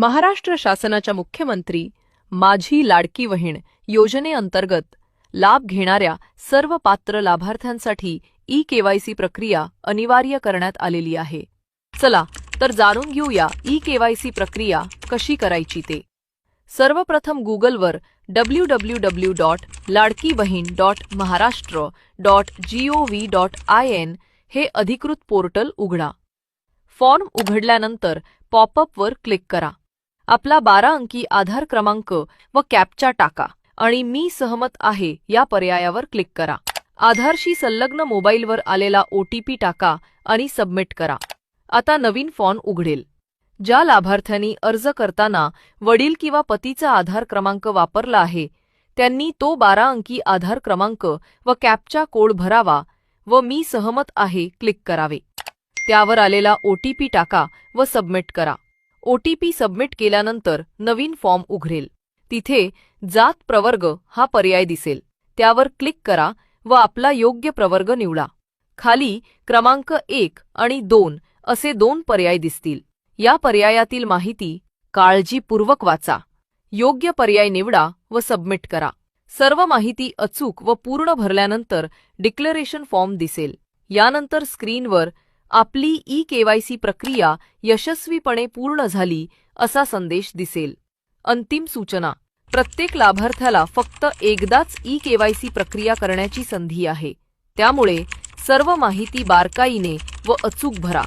महाराष्ट्र शासनाच्या मुख्यमंत्री माझी लाडकी बहीण योजनेअंतर्गत लाभ घेणाऱ्या सर्व पात्र लाभार्थ्यांसाठी ई केवायसी प्रक्रिया अनिवार्य करण्यात आलेली आहे. चला तर जाणून घेऊया ई केवायसी प्रक्रिया कशी करायची ते. सर्वप्रथम गुगलवर W W W dot Ladki Bahin dot Maharashtra dot GOV dot I N हे अधिकृत पोर्टल उघडा. फॉर्म उघडल्यानंतर पॉपअपवर क्लिक करा. आपला बारा अंकी आधार क्रमांक व कॅपचा टाका आणि मी सहमत आहे या पर्यायावर क्लिक करा. आधारशी संलग्न मोबाईलवर आलेला ओटीपी टाका आणि सबमिट करा. आता नवीन फॉर्म उघडेल. ज्या लाभार्थ्यांनी अर्ज करताना वडील किंवा पतीचा आधार क्रमांक वापरला आहे त्यांनी तो बारा अंकी आधार क्रमांक व कॅपचा कोड भरावा व मी सहमत आहे क्लिक करावे. त्यावर आलेला ओटीपी टाका व सबमिट करा. ओटीपी सबमिट केल्यानंतर नवीन फॉर्म उघडेल. तिथे जात प्रवर्ग हा पर्याय दिसेल. त्यावर क्लिक करा व आपला योग्य प्रवर्ग निवडा. खाली क्रमांक एक आणि दोन असे दोन पर्याय दिसतील. या पर्यायातील माहिती काळजीपूर्वक वाचा. योग्य पर्याय निवडा व सबमिट करा. सर्व माहिती अचूक व पूर्ण भरल्यानंतर डिक्लेरेशन फॉर्म दिसेल. यानंतर स्क्रीनवर आपली ई केवायसी प्रक्रिया यशस्वीपणे पूर्ण झाली असा संदेश दिसेल. अंतिम सूचना. प्रत्येक लाभार्थ्याला फक्त एकदाच ई केवायसी प्रक्रिया करण्याची संधी आहे. त्यामुळे सर्व माहिती बारकाईने व अचूक भरा.